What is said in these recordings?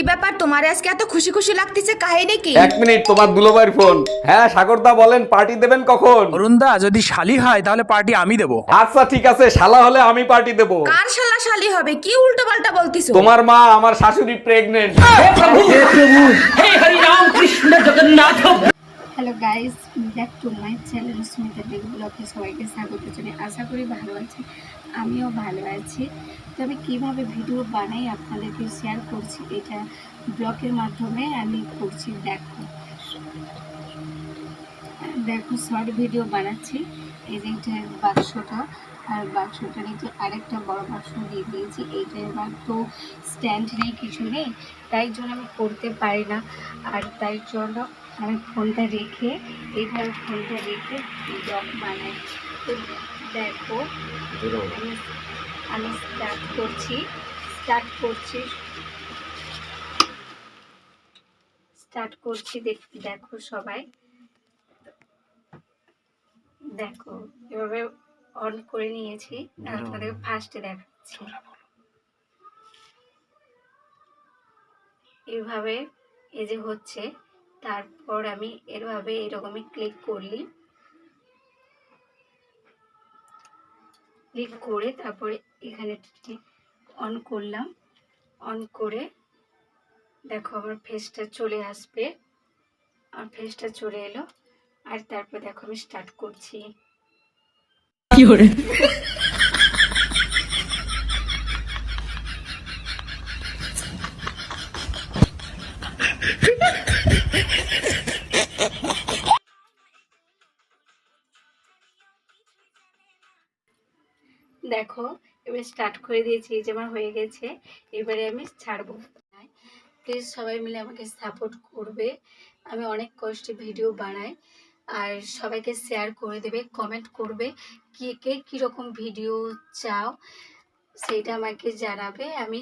কি ব্যাপার? তোমার আজকে এত খুশি খুশি লাগতেছে কাহিনী কি? এক মিনিট তোমার দুলোবাইর ফোন। হ্যাঁ সাগরদা বলেন পার্টি দেবেন কখন? অরুণদা যদি শালি হয় তাহলে পার্টি আমি দেবো। আচ্ছা ঠিক আছে শালা হলে আমি পার্টি দেবো। কার শালা শালি হবে? কি উল্টো পাল্টা বলতিছো? তোমার মা আমার শাশুড়ি pregnant hello guys back to my channel Sumita day ব্লগে সবাইকে স্বাগত জানাই। আশা করি ভালো আছি আমিও ভালো আছি। তবে কীভাবে ভিডিও বানাই আপনাদেরকে শেয়ার করছি, এটা ব্লগের মাধ্যমে আমি করছি, দেখো। দেখো শর্ট ভিডিও বানাচ্ছি। এই যে এটা বাক্সটা, আর বাক্সটা নিচে আরেকটা বড় বাক্স দিয়ে দিয়েছি। এইটা এবার তো স্ট্যান্ড নেই, কিছু নেই। তাই জন্য আমি করতে পারি না। আর তাই জন্য আমি ফোনটা রেখে এইভাবে ফোনটা রেখে ব্লগ বানাই তো দেখো আমি আমি স্টার্ট করছি স্টার্ট করছি। স্টার্ট করছি দেখ- দেখো সবাই। দেখো এভাবে অন করে নিয়েছি আপনাদের ফার্স্টে দেখাচ্ছি। এইভাবে এই যে হচ্ছে তারপর আমি এভাবে এরকমই ক্লিক করলি। ক্লিক করে তারপরে এখানে অন করলাম। অন করে দেখো আমার ফেসটা চলে আসবে। আর ফেসটা চলে এলো। আর তারপর দেখো আমি স্টার্ট করছি। দেখো, এবার স্টার্ট করে দিয়েছি, এই যে আমার হয়ে গেছে, এবারে আমি ছাড়বো। প্লিজ সবাই মিলে আমাকে সাপোর্ট করবে। আমি অনেক কষ্টে ভিডিও বানাই, আর সবাইকে শেয়ার করে দেবে কমেন্ট করবে, কে কে কীরকম ভিডিও চাও, সেইটা আমাকে জানাবে। আমি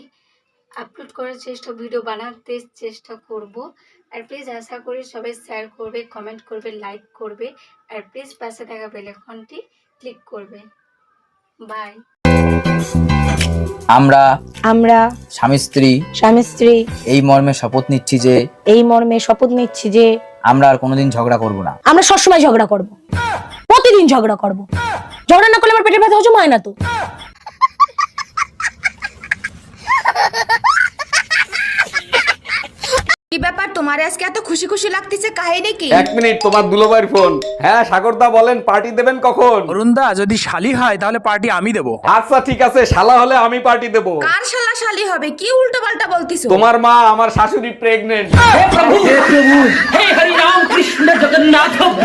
আপলোড করার চেষ্টা ভিডিও বানাতে চেষ্টা করব। আর প্লিজ আশা করি সবাই শেয়ার করবে কমেন্ট করবে লাইক করবে। আর প্লিজ পাশে থাকা বেলেকনটি ক্লিক করবে। বাই আমরা আমরা স্বামী স্ত্রী স্বামী স্ত্রী এই মর্মে শপথ নিচ্ছি যে এই মর্মে শপথ নিচ্ছি যে আমরা আর কোনোদিন ঝগড়া করব না। আমরা সবসময় ঝগড়া করব। প্রতিদিন ঝগড়া করব। ঝগড়া না করলে আমার পেটের ব্যথা হজম হয় না তো। ব্যাপার? তোমার আজকে এত খুশি খুশি লাগতেছে এক মিনিট তোমার ফোন। হ্যাঁ সাগরদা বলেন পার্টি দেবেন কখন? অরুণদা যদি শালি হয় তাহলে পার্টি আমি দেবো। আচ্ছা ঠিক আছে শালা হলে আমি পার্টি দেবো। কার শালা শালি হবে? কি উল্টো পাল্টা বলতিছো? তোমার মা আমার শাশুড়ি প্রেগনেন্ট হে প্রভু হে প্রভু হে হরি রাম কৃষ্ণ জগন্নাথ।